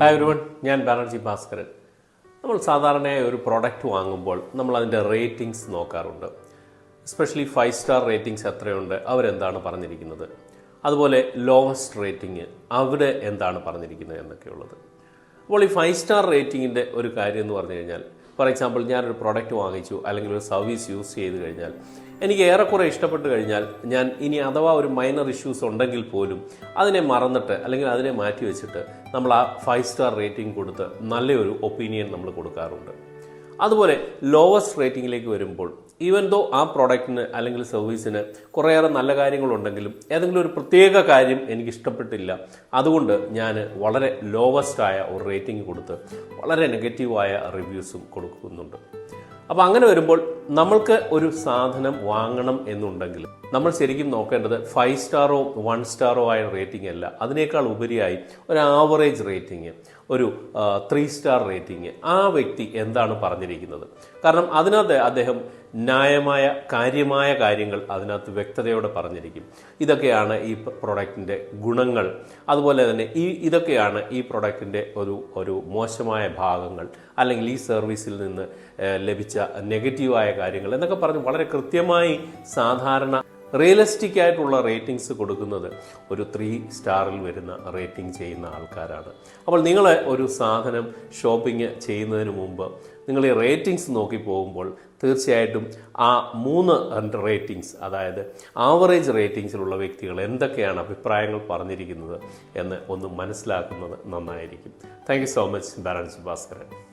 Hi ഒരുവൺ ഞാൻ ബാനർജി ഭാസ്കരൻ. നമ്മൾ സാധാരണയായി ഒരു പ്രോഡക്റ്റ് വാങ്ങുമ്പോൾ നമ്മൾ അതിന്റെ റേറ്റിംഗ്സ് നോക്കാറുണ്ട്. എസ്പെഷ്യലി ഫൈവ് സ്റ്റാർ റേറ്റിംഗ്സ് എത്രയുണ്ട് അവരെന്താണ് പറഞ്ഞിരിക്കുന്നത്? അതുപോലെ ലോവസ്റ്റ് റേറ്റിംഗ് അവിടെ എന്താണ് പറഞ്ഞിരിക്കുന്നത് എന്നൊക്കെയുള്ളത്. അപ്പോൾ ഈ ഫൈവ് സ്റ്റാർ റേറ്റിങ്ങിന്റെ ഒരു കാര്യം എന്ന് പറഞ്ഞു കഴിഞ്ഞാൽ ഫോർ എക്സാമ്പിൾ ഞാനൊരു പ്രോഡക്റ്റ് വാങ്ങിച്ചു അല്ലെങ്കിൽ ഒരു സർവീസ് യൂസ് ചെയ്ത് കഴിഞ്ഞാൽ എനിക്ക് ഏറെക്കുറെ ഇഷ്ടപ്പെട്ട് കഴിഞ്ഞാൽ ഞാൻ ഇനി അഥവാ ഒരു മൈനർ ഇഷ്യൂസ് ഉണ്ടെങ്കിൽ പോലും അതിനെ മറന്നിട്ട് അല്ലെങ്കിൽ അതിനെ മാറ്റി വെച്ചിട്ട് നമ്മൾ ആ ഫൈവ് സ്റ്റാർ റേറ്റിംഗ് കൊടുത്ത് നല്ലൊരു ഒപ്പീനിയൻ നമ്മൾ കൊടുക്കാറുണ്ട്. അതുപോലെ ലോവസ്റ്റ് റേറ്റിംഗിലേക്ക് വരുമ്പോൾ ഈവൻ ദോ ആ പ്രോഡക്റ്റിന് അല്ലെങ്കിൽ സർവീസിന് കുറേയേറെ നല്ല കാര്യങ്ങളുണ്ടെങ്കിലും ഏതെങ്കിലും ഒരു പ്രത്യേക കാര്യം എനിക്ക് ഇഷ്ടപ്പെട്ടില്ല. അതുകൊണ്ട് ഞാൻ വളരെ ലോവസ്റ്റ് ആയ ഒരു റേറ്റിംഗ് കൊടുത്ത് വളരെ നെഗറ്റീവായ റിവ്യൂസും കൊടുക്കുന്നുണ്ട്. അപ്പോൾ അങ്ങനെ വരുമ്പോൾ നമ്മൾക്ക് ഒരു സാധനം വാങ്ങണം എന്നുണ്ടെങ്കിൽ നമ്മൾ ശരിക്കും നോക്കേണ്ടത് ഫൈവ് സ്റ്റാറോ വൺ സ്റ്റാറോ ആയ റേറ്റിംഗ് അല്ല. അതിനേക്കാൾ ഉപരിയായി ഒരു ആവറേജ് റേറ്റിംഗ് ഒരു ത്രീ സ്റ്റാർ റേറ്റിംഗ് ആ വ്യക്തി എന്താണ് പറഞ്ഞിരിക്കുന്നത്? കാരണം അതിനകത്ത് അദ്ദേഹം ന്യായമായ കാര്യമായ കാര്യങ്ങൾ അതിനകത്ത് വ്യക്തതയോടെ പറഞ്ഞിരിക്കും. ഇതൊക്കെയാണ് ഈ പ്രൊഡക്റ്റിന്റെ ഗുണങ്ങൾ. അതുപോലെ തന്നെ ഈ ഇതൊക്കെയാണ് ഈ പ്രൊഡക്റ്റിന്റെ ഒരു ഒരു മോശമായ ഭാഗങ്ങൾ. അല്ലെങ്കിൽ ഈ സർവീസിൽ നിന്ന് ലഭിച്ച നെഗറ്റീവായ കാര്യങ്ങൾ എന്നൊക്കെ പറഞ്ഞ് വളരെ കൃത്യമായി സാധാരണ റിയലിസ്റ്റിക് ആയിട്ടുള്ള റേറ്റിംഗ്സ് കൊടുക്കുന്നത് ഒരു ത്രീ സ്റ്റാറിൽ വരുന്ന റേറ്റിംഗ് ചെയ്യുന്ന ആൾക്കാരാണ്. അപ്പോൾ നിങ്ങൾ ഒരു സാധനം ഷോപ്പിംഗ് ചെയ്യുന്നതിന് മുമ്പ് നിങ്ങൾ ഈ റേറ്റിംഗ്സ് നോക്കി പോകുമ്പോൾ തീർച്ചയായിട്ടും ആ മൂന്ന് റേറ്റിംഗ്സ് അതായത് ആവറേജ് റേറ്റിംഗ്സിലുള്ള വ്യക്തികൾ എന്തൊക്കെയാണ് അഭിപ്രായങ്ങൾ പറഞ്ഞിരിക്കുന്നത് എന്ന് ഒന്ന് മനസ്സിലാക്കുന്നത് നന്നായിരിക്കും. താങ്ക് സോ മച്ച് ബാലൻസ് ഭാസ്കരൻ